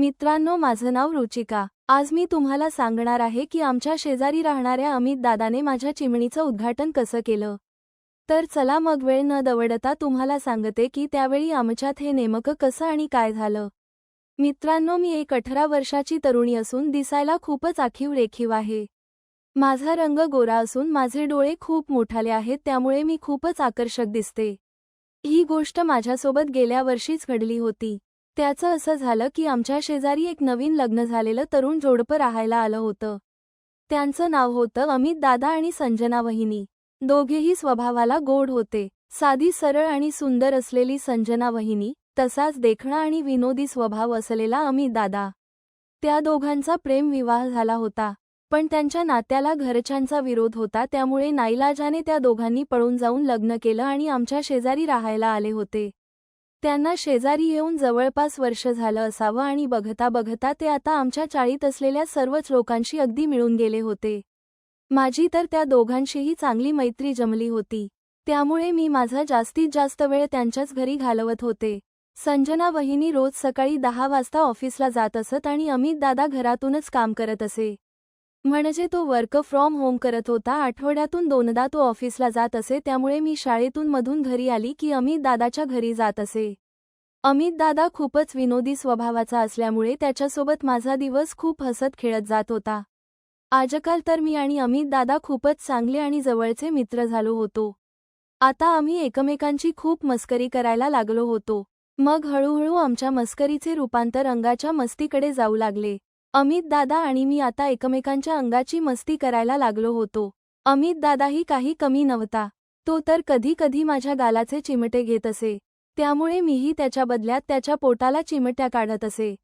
मित्रांनो माझं नाव रुचिका. आज मी तुम्हाला सांगणार आहे की आमच्या शेजारी राहणाऱ्या अमित दादाने माझ्या चिमणीचं उद्घाटन कसं केलं. तर चला मग वेळ न दवडता तुम्हाला सांगते की त्यावेळी आमच्यात हे नेमकं कसं आणि काय झालं. मित्रांनो मी एक अठरा वर्षाची तरुणी असून दिसायला खूपच आखीव रेखीव आहे. माझा रंग गोरा असून माझे डोळे खूप मोठाले आहेत त्यामुळे मी खूपच आकर्षक दिसते. ही गोष्ट माझ्यासोबत गेल्या वर्षीच घडली होती. त्याचं असं झालं की आमच्या शेजारी एक नवीन लग्न झालेलं तरुण जोडपं राहायला आलं होतं. त्यांचं नाव होतं अमित दादा आणि संजना वहिनी. दोघेही स्वभावाला गोड होते. साधी सरळ आणि सुंदर असलेली संजना वहिनी तसाच देखणा आणि विनोदी स्वभाव असलेला अमित दादा. त्या दोघांचा प्रेमविवाह झाला होता. पण त्यांच्या नात्याला घरच्यांचा विरोध होता त्यामुळे नाईलाजाने त्या दोघांनी पळून जाऊन लग्न केलं आणि आमच्या शेजारी राहायला आले होते. त्यांना शेजारी येऊन जवळपास वर्ष झालं असावं आणि बघता बघता ते आता आमच्या चाळीत असलेल्या सर्वच लोकांशी अगदी मिळून गेले होते. माझी तर त्या दोघांशीही चांगली मैत्री जमली होती. त्यामुळे मी माझा जास्तीत जास्त वेळ त्यांच्याच घरी घालवत होते. संजना वहिनी रोज सकाळी दहा वाजता ऑफिसला जात असत आणि अमित दादा घरातूनच काम करत असे. म्हणजे तो वर्क फ्रॉम होम करत होता. आठवड्यातून दोनदा तो ऑफिसला जात असे. त्यामुळे मी शाळेतून मधून घरी आली की अमित दादाच्या घरी जात असे. अमित दादा खूपच विनोदी स्वभावाचा असल्यामुळे त्याच्यासोबत माझा दिवस खूप हसत खेळत जात होता. आजकाल तर मी आणि अमित दादा खूपच चांगले आणि जवळचे मित्र झालो होतो. आता आम्ही एकमेकांची खूप मस्करी करायला लागलो होतो. मग हळूहळू आमच्या मस्करीचे रूपांतर अंगाच्या मस्तीकडे जाऊ लागले. अमित दादा आणि मी आता एकमेकांच्या अंगाची मस्ती करायला लागलो होतो. अमित दादाही काही कमी नव्हता. तो तर कधी कधी माझ्या गालाचे चिमटे घेत असे. त्यामुळे मीही त्याच्या बदल्यात त्याच्या पोटाला चिमट्या काढत असे.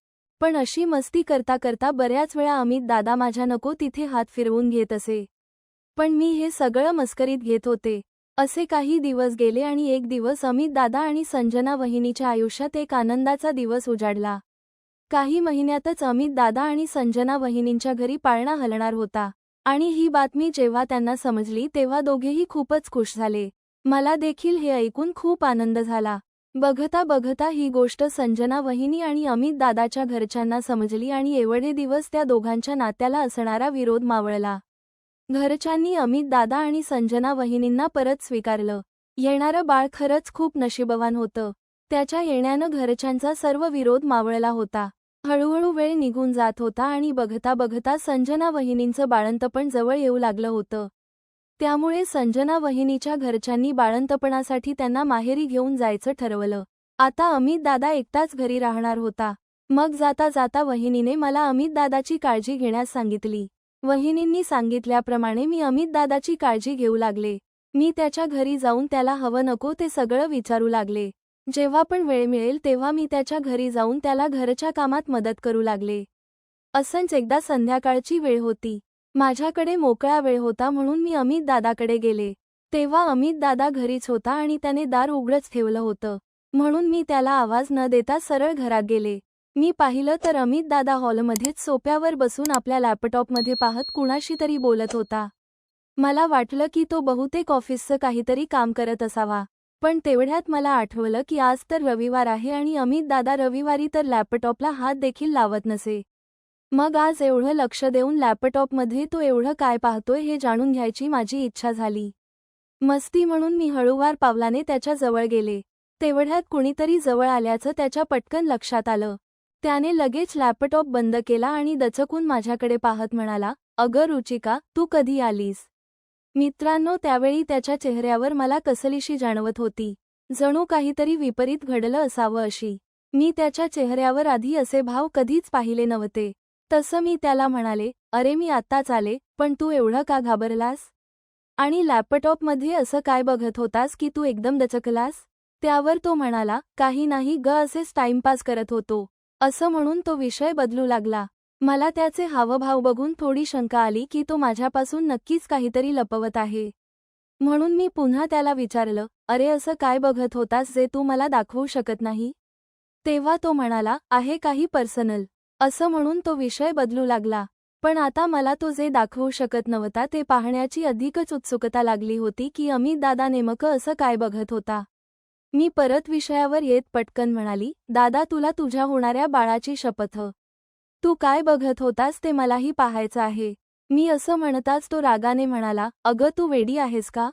पण अशी मस्ती करता करता बऱ्याच वेळा अमित दादा माझ्या नको तिथे हात फिरवून घेत असे. पण मी हे सगळं मस्करीत घेत होते. असे काही दिवस गेले आणि एक दिवस अमित दादा आणि संजना वहिनीच्या आयुष्यात एक आनंदाचा दिवस उजाडला. काही महिन्यातच अमित दादा आणि संजना वहिनींच्या घरी पाळणा हलणार होता. आणि ही बातमी जेव्हा त्यांना समजली तेव्हा दोघेही खूपच खुश झाले. मला देखील हे ऐकून खूप आनंद झाला. बघता बघता ही गोष्ट संजना वहिनी आणि अमित दादाच्या घरच्यांना समजली आणि एवढे दिवस त्या दोघांच्या नात्याला असणारा विरोध मावळला. घरच्यांनी अमित दादा आणि संजना वहिनींना परत स्वीकारलं. येणारं बाळ खरंच खूप नशिबवान होतं. त्याच्या येण्यानं घरच्यांचा सर्व विरोध मावळला होता. हळूहळू वेळ निघून जात होता आणि बघता बघता संजना वहिनींचं बाळंतपण जवळ येऊ लागलं होतं. त्यामुळे संजना वहिनीच्या घरच्यांनी बाळंतपणासाठी त्यांना माहेरी घेऊन जायचं ठरवलं. आता अमित दादा एकटाच घरी राहणार होता. मग जाता जाता वहिनीने मला अमित दादाची काळजी घेण्यास सांगितली. वहिनींनी सांगितल्याप्रमाणे मी अमित दादाची काळजी घेऊ लागले. मी त्याच्या घरी जाऊन त्याला हवं नको ते सगळं विचारू लागले. जेव्हा पण वेळ मिळेल तेव्हा मी त्याच्या घरी जाऊन त्याला घरच्या कामात मदत करू लागले. असंच एकदा संध्याकाळची वेळ होती. माझ्याकडे मोकळा वेळ होता म्हणून मी अमित दादाकडे गेले. तेव्हा अमित दादा घरीच होता आणि त्याने दार उघडच ठेवलं होतं. म्हणून मी त्याला आवाज न देता सरळ घरात गेले. मी पाहिलं तर अमित दादा हॉलमध्येच सोप्यावर बसून आपल्या लॅपटॉपमध्ये पाहत कुणाशी तरी बोलत होता. मला वाटलं की तो बहुतेक ऑफिसचं काहीतरी काम करत असावा. पण तेवढ्यात मला आठवलं की आज तर रविवार आहे आणि अमित दादा रविवारी तर लॅपटॉपला हात देखील लावत नसे. मग आज एवढं लक्ष देऊन लॅपटॉपमध्ये तो एवढं काय पाहतोय हे जाणून घ्यायची माझी इच्छा झाली. मस्ती म्हणून मी हळूवार पावलाने त्याच्याजवळ गेले. तेवढ्यात कुणीतरी जवळ आल्याचं त्याच्या पटकन लक्षात आलं. त्याने लगेच लॅपटॉप बंद केला आणि दचकून माझ्याकडे पाहत म्हणाला अगं रुचिका तू कधी आलीस? मित्रांनो त्यावेळी त्याच्या चेहऱ्यावर मला कसलीशी जाणवत होती. जणू काहीतरी विपरीत घडलं असावं अशी. मी त्याच्या चेहऱ्यावर आधी असे भाव कधीच पाहिले नव्हते. तसं मी त्याला म्हणाले अरे मी आत्ताच आले पण तू एवढं का घाबरलास? आणि लॅपटॉपमध्ये असं काय बघत होतास की तू एकदम दचकलास? त्यावर तो म्हणाला काही नाही ग असेच टाइमपास करत होतो. असं म्हणून तो विषय बदलू लागला. मला त्याचे हावभाव बघून थोडी शंका आली की तो माझ्यापासून नक्कीच काहीतरी लपवत आहे. म्हणून मी पुन्हा त्याला विचारलं अरे असं काय बघत होतास जे तू मला दाखवू शकत नाही? तेव्हा तो म्हणाला आहे काही पर्सनल. असं म्हणून तो विषय बदलू लागला. पण आता मला तो जे दाखवू शकत नव्हता ते पाहण्याची अधिकच उत्सुकता लागली होती की अमित दादा नेमकं असं काय बघत होता. मी परत विषयावर येत पटकन म्हणाली दादा तुला तुझ्या होणाऱ्या बाळाची शपथ तू काय बघत होतास ते मलाही पाहायचं आहे. मी असं म्हणताच तो रागाने म्हणाला अगं तू वेडी आहेस का?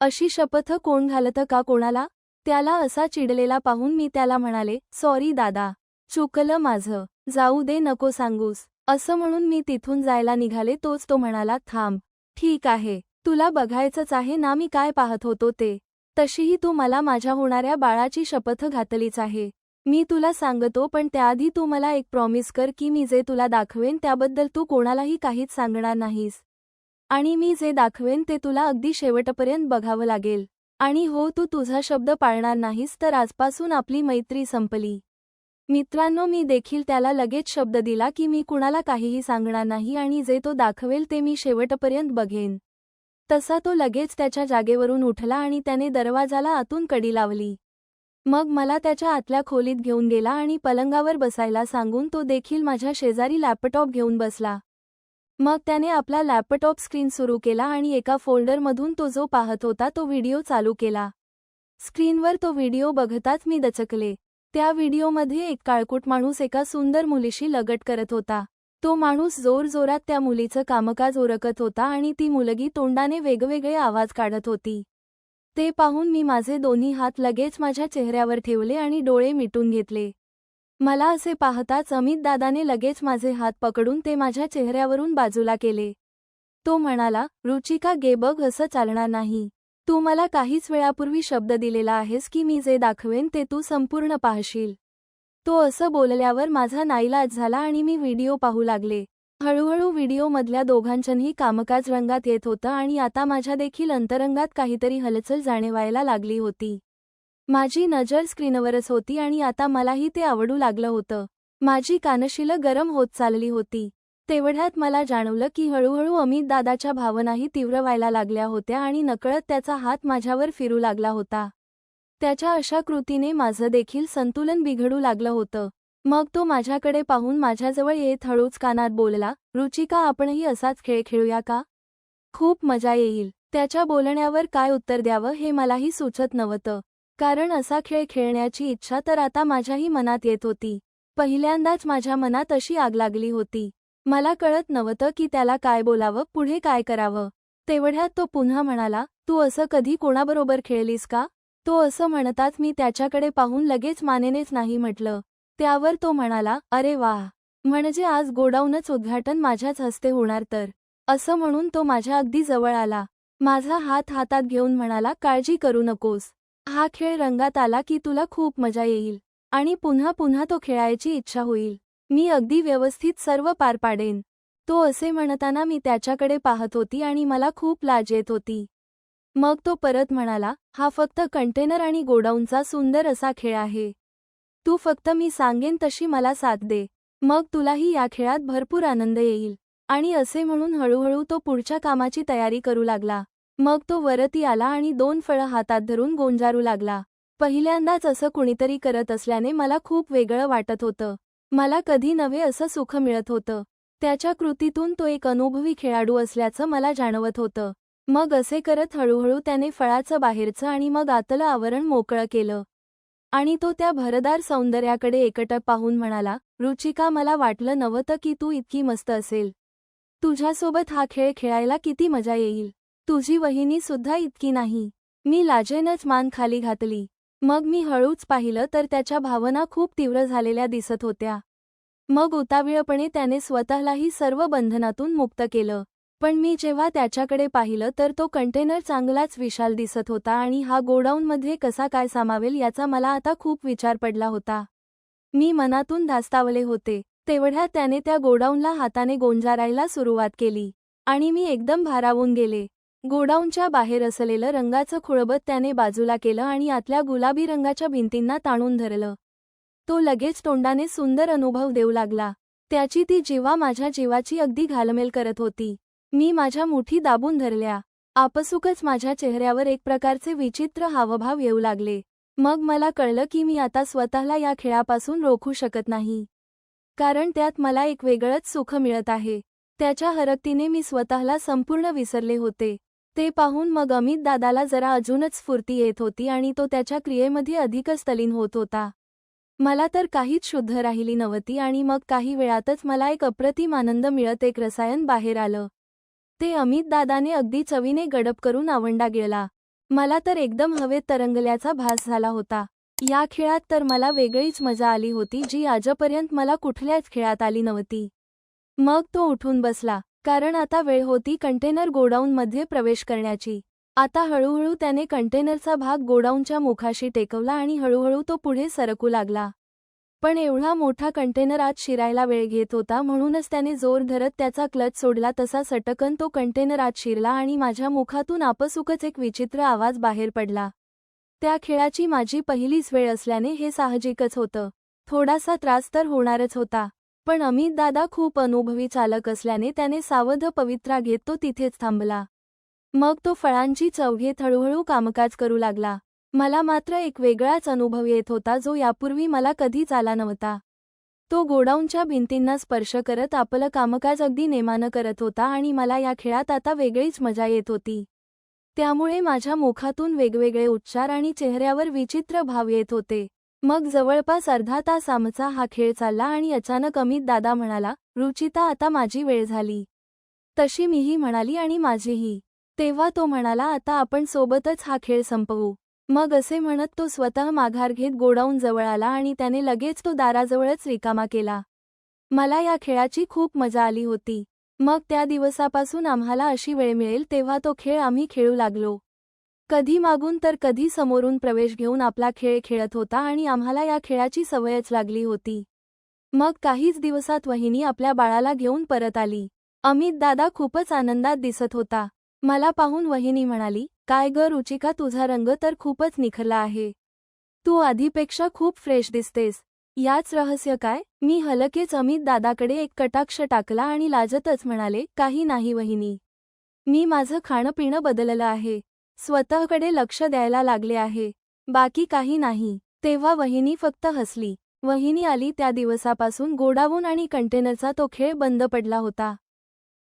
अशी शपथ कोण घालतं का कोणाला? त्याला असा चिडलेला पाहून मी त्याला म्हणाले सॉरी दादा चुकलं माझं जाऊ दे नको सांगूस. असं म्हणून मी तिथून जायला निघाले तोच तो म्हणाला थांब ठीक आहे तुला बघायचंच आहे ना मी काय पाहत होतो ते. तशीही तू मला माझ्या होणाऱ्या बाळाची शपथ घातलीच आहे. मी तुला सांगतो पण त्याआधी तू मला एक प्रॉमिस कर की मी जे तुला दाखवेन त्याबद्दल तू कोणालाही काहीच सांगणार नाहीस. आणि मी जे दाखवेन ते तुला अगदी शेवटपर्यंत बघावं लागेल. आणि हो तू तुझा शब्द पाळणार नाहीस तर आजपासून आपली मैत्री संपली. मित्रांनो मी देखील त्याला लगेच शब्द दिला की मी कुणाला काहीही सांगणार नाही आणि जे तो दाखवेल ते मी शेवटपर्यंत बघेन. तसा तो लगेच त्याच्या जागेवरून उठला आणि त्याने दरवाजाला आतून कडी लावली. मग मला त्याच्या आतल्या खोलीत घेऊन गेला आणि पलंगावर बसायला सांगून तो देखील माझ्या शेजारी लॅपटॉप घेऊन बसला. मग त्याने आपला लॅपटॉप स्क्रीन सुरू केला आणि एका फोल्डरमधून तो जो पाहत होता तो व्हिडिओ चालू केला. स्क्रीनवर तो व्हिडिओ बघताच मी दचकले. त्या व्हिडिओमध्ये एक काळकूट माणूस एका सुंदर मुलीशी लगट करत होता. तो माणूस जोरजोरात त्या मुलीचं कामकाज ओरकत होता आणि ती मुलगी तोंडाने वेगवेगळे आवाज काढत होती. ते पाहून मी माझे दोन्ही हात लगेच माझ्या चेहऱ्यावर ठेवले आणि डोळे मिटून घेतले. मला असे पाहताच अमित दादाने लगेच माझे हात पकडून ते माझ्या चेहऱ्यावरून बाजूला केले. तो म्हणाला रुचिका गे असं चालणार नाही. तू मला काहीच वेळापूर्वी शब्द दिलेला आहेस की मी जे दाखवेन ते तू संपूर्ण पाहशील. तो असं बोलल्यावर माझा नाईलाज झाला आणि मी व्हिडिओ पाहू लागले. हळूहळू व्हिडिओमधल्या दोघांच्याही कामकाज रंगात येत होतं आणि आता माझ्या देखील अंतरंगात काहीतरी हलचल जाणवायला लागली होती. माझी नजर स्क्रीनवरच होती आणि आता मलाही ते आवडू लागलं होतं. माझी कानशिलं गरम होत चालली होती. तेवढ्यात मला जाणवलं की हळूहळू अमित दादाच्या भावनाही तीव्र व्हायला लागल्या होत्या आणि नकळत त्याचा हात माझ्यावर फिरू लागला होता. त्याच्या अशा कृतीने माझं देखील संतुलन बिघडू लागलं होतं. मग तो माझ्याकडे पाहून माझ्याजवळ येत हळूच कानात बोलला रुचिका आपणही असाच खेळ खेळूया का? खूप मजा येईल. त्याच्या बोलण्यावर काय उत्तर द्यावं हे मलाही सुचत नव्हतं. कारण असा खेळ खेळण्याची इच्छा तर आता माझ्याही मनात येत होती. पहिल्यांदाच माझ्या मनात अशी आग लागली होती. मला कळत नव्हतं की त्याला काय बोलावं पुढे काय करावं. तेवढ्यात तो पुन्हा म्हणाला तू असं कधी कोणाबरोबर खेळलीस का? तो असं म्हणताच मी त्याच्याकडे पाहून लगेच मानेनेच नाही म्हटलं. त्यावर तो म्हणाला अरे वाह म्हणजे आज गोडाऊनच उद्घाटन माझ्याच हस्ते होणार तर? असं म्हणून तो माझ्या अगदी जवळ आला. माझा हात हातात घेऊन म्हणाला काळजी करू नकोस. हा खेळ रंगात आला की तुला खूप मजा येईल आणि पुन्हा पुन्हा तो खेळायची इच्छा होईल. मी अगदी व्यवस्थित सर्व पार पाडेन. तो असे म्हणताना मी त्याच्याकडे पाहत होती आणि मला खूप लाज येत होती. मग तो परत म्हणाला हा फक्त कंटेनर आणि गोडाऊनचा सुंदर असा खेळ आहे. तू फक्त मी सांगेन तशी मला साथ दे. मग तुलाही या खेळात भरपूर आनंद येईल. आणि असे म्हणून हळूहळू तो पुढच्या कामाची तयारी करू लागला. मग तो वरती आला आणि दोन फळं हातात धरून गोंजारू लागला. पहिल्यांदाच असं कुणीतरी करत असल्याने मला खूप वेगळं वाटत होतं. मला कधी नव्हे असं सुख मिळत होतं. त्याच्या कृतीतून तो एक अनुभवी खेळाडू असल्याचं मला जाणवत होतं. मग असे करत हळूहळू त्याने फळाचं बाहेरचं आणि मग आतलं आवरण मोकळं केलं. आणि तो त्या भरदार सौंदर्याकडे एकटक पाहून म्हणाला रुचिका मला वाटलं नव्हतं की तू इतकी मस्त असेल. तुझ्यासोबत हा खेळ खेळायला किती मजा येईल. तुझी वहिनी सुद्धा इतकी नाही. मी लाजेनच मान खाली घातली. मग मी हळूच पाहिलं तर त्याच्या भावना खूप तीव्र झालेल्या दिसत होत्या. मग उतावीळपणे त्याने स्वतःलाही सर्व बंधनातून मुक्त केलं. पण मी जेव्हा त्याच्याकडे पाहिलं तर तो कंटेनर चांगलाच विशाल दिसत होता आणि हा गोडाऊनमध्ये कसा काय सामावेल याचा मला आता खूप विचार पडला होता. मी मनातून धास्तावले होते. तेवढ्यात त्याने त्या गोडाऊनला हाताने गोंजारायला सुरुवात केली. आणि मी एकदम भारावून गेले. गोडाऊनच्या बाहेर असलेलं रंगाचं खुळबत त्याने बाजूला केलं आणि आतल्या गुलाबी रंगाच्या भिंतींना ताणून धरलं. तो लगेच तोंडाने सुंदर अनुभव देऊ लागला. त्याची ती जीवा माझ्या जीवाची अगदी घालमेल करत होती. मी माझ्या मुठी दाबून धरल्या. आपसुकच माझ्या चेहऱ्यावर एक प्रकारचे विचित्र हावभाव येऊ लागले. मग मला कळलं की मी आता स्वतःला या खेळापासून रोखू शकत नाही. कारण त्यात मला एक वेगळंच सुख मिळत आहे. त्याच्या हरकतीने मी स्वतःला संपूर्ण विसरले होते. ते पाहून मग अमित दादाला जरा अजूनच स्फूर्ती येत होती आणि तो त्याच्या क्रियेमध्ये अधिकच तलीन होत होता. मला तर काहीच शुद्ध राहिली नव्हती आणि मग काही वेळातच मला एक अप्रतिम आनंद मिळत एक रसायन बाहेर आलं. ते अमित दादाने अगदी चवीने गडप करून आवंडा गिळला मला तर एकदम हवेत तरंगल्याचा भास झाला होता. या खेळात तर मला वेगळीच मजा आली होती जी आजपर्यंत मला कुठल्याच खेळात आली नव्हती. मग तो उठून बसला कारण आता वेळ होती कंटेनर गोडाऊनमध्ये प्रवेश करण्याची. आता हळूहळू त्याने कंटेनरचा भाग गोडाऊनच्या मुखाशी टेकवला आणि हळूहळू तो पुढे सरकू लागला. पण एवढा मोठा कंटेनर आत शिरायला वेळ घेत होता म्हणूनच त्याने जोर धरत त्याचा क्लच सोडला तसा सटकन तो कंटेनर आत शिरला आणि माझ्या मुखातून आपसुकच एक विचित्र आवाज बाहेर पडला. त्या खेळाची माझी पहिलीच वेळ असल्याने हे साहजिकच होतं. थोडासा त्रास तर होणारच होता. पण अमित दादा खूप अनुभवी चालक असल्याने त्याने सावध पवित्रा घेत तो तिथेच थांबला. मग तो फळांची चव घेत हळूहळू कामकाज करू लागला. मला मात्र एक वेगळाच अनुभव येत होता जो यापूर्वी मला कधीच आला नव्हता. तो गोडाऊनच्या भिंतींना स्पर्श करत आपलं कामकाज अगदी नेमानं करत होता आणि मला या खेळात आता वेगळीच मजा येत होती. त्यामुळे माझ्या मुखातून वेगवेगळे उच्चार आणि चेहऱ्यावर विचित्र भाव येत होते. मग जवळपास अर्धा तास आमचा हा खेळ चालला आणि अचानक अमित दादा म्हणाला रुचिता आता माझी वेळ झाली. तशी मीही म्हणाली आणि माझीही. तेव्हा तो म्हणाला आता आपण सोबतच हा खेळ संपवू. मग असे म्हणत तो स्वतः माघार घेत गोडाऊन जवळ आला आणि त्याने लगेच तो दाराजवळच रिकामा केला. मला या खेळाची खूप मजा आली होती. मग त्या दिवसापासून आम्हाला अशी वेळ मिळेल तेव्हा तो खेळ आम्ही खेळू लागलो. कधी मागून तर कधी समोरून प्रवेश घेऊन आपला खेळ खेळत होता आणि आम्हाला या खेळाची सवयच लागली होती. मग काहीच दिवसात वहिनी आपल्या बाळाला घेऊन परत आली. अमित दादा खूपच आनंदात दिसत होता. मला पाहून वहिनी म्हणाली काय ग रुचिका तुझा रंग तर खूपच निखरला आहे. तू आधीपेक्षा खूप फ्रेश दिसतेस. याच रहस्य काय? मी हलकेच अमित दादाकडे एक कटाक्ष टाकला आणि लाजतच म्हणाले काही नाही वहिनी. मी माझं खाणं पिणं बदललं आहे. स्वतःकडे लक्ष द्यायला लागले आहे. बाकी काही नाही. तेव्हा वहिनी फक्त हसली. वहिनी आली त्या दिवसापासून गोडावून आणि कंटेनरचा तो खेळ बंद पडला होता.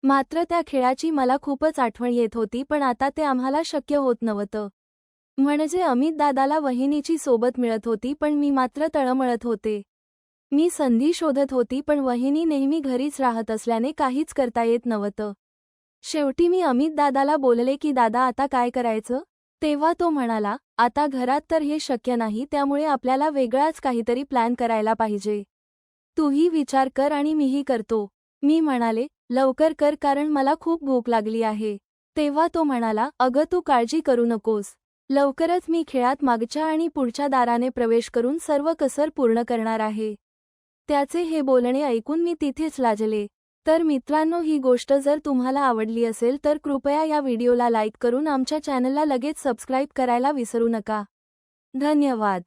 मात्र त्या खेळाची मला खूपच आठवण येत होती पण आता ते आम्हाला शक्य होत नव्हतं. म्हणजे अमित दादाला वहिनीची सोबत मिळत होती पण मी मात्र तळमळत होते. मी संधी शोधत होती पण वहिनी नेहमी घरीच राहत असल्याने काहीच करता येत नव्हतं. शेवटी मी अमित दादाला बोलले की दादा आता काय करायचं? तेव्हा तो म्हणाला आता घरात तर हे शक्य नाही त्यामुळे आपल्याला वेगळाच काहीतरी प्लॅन करायला पाहिजे. तूही विचार कर आणि मीही करतो. मी म्हणाले लवकर कर कारण मला खूप भूक लागली आहे. तेव्हा तो म्हणाला अगं तू काळजी करू नकोस. लवकरच मी खेळात मागच्या आणि पुढच्या दाराने प्रवेश करून सर्व कसर पूर्ण करणार आहे. त्याचे हे बोलणे ऐकून मी तिथेच लाजले. तर मित्रांनो ही गोष्ट जर तुम्हाला आवडली असेल तर कृपया या व्हिडिओला लाईक करून आमच्या चॅनलला लगेच सबस्क्राईब करायला विसरू नका. धन्यवाद.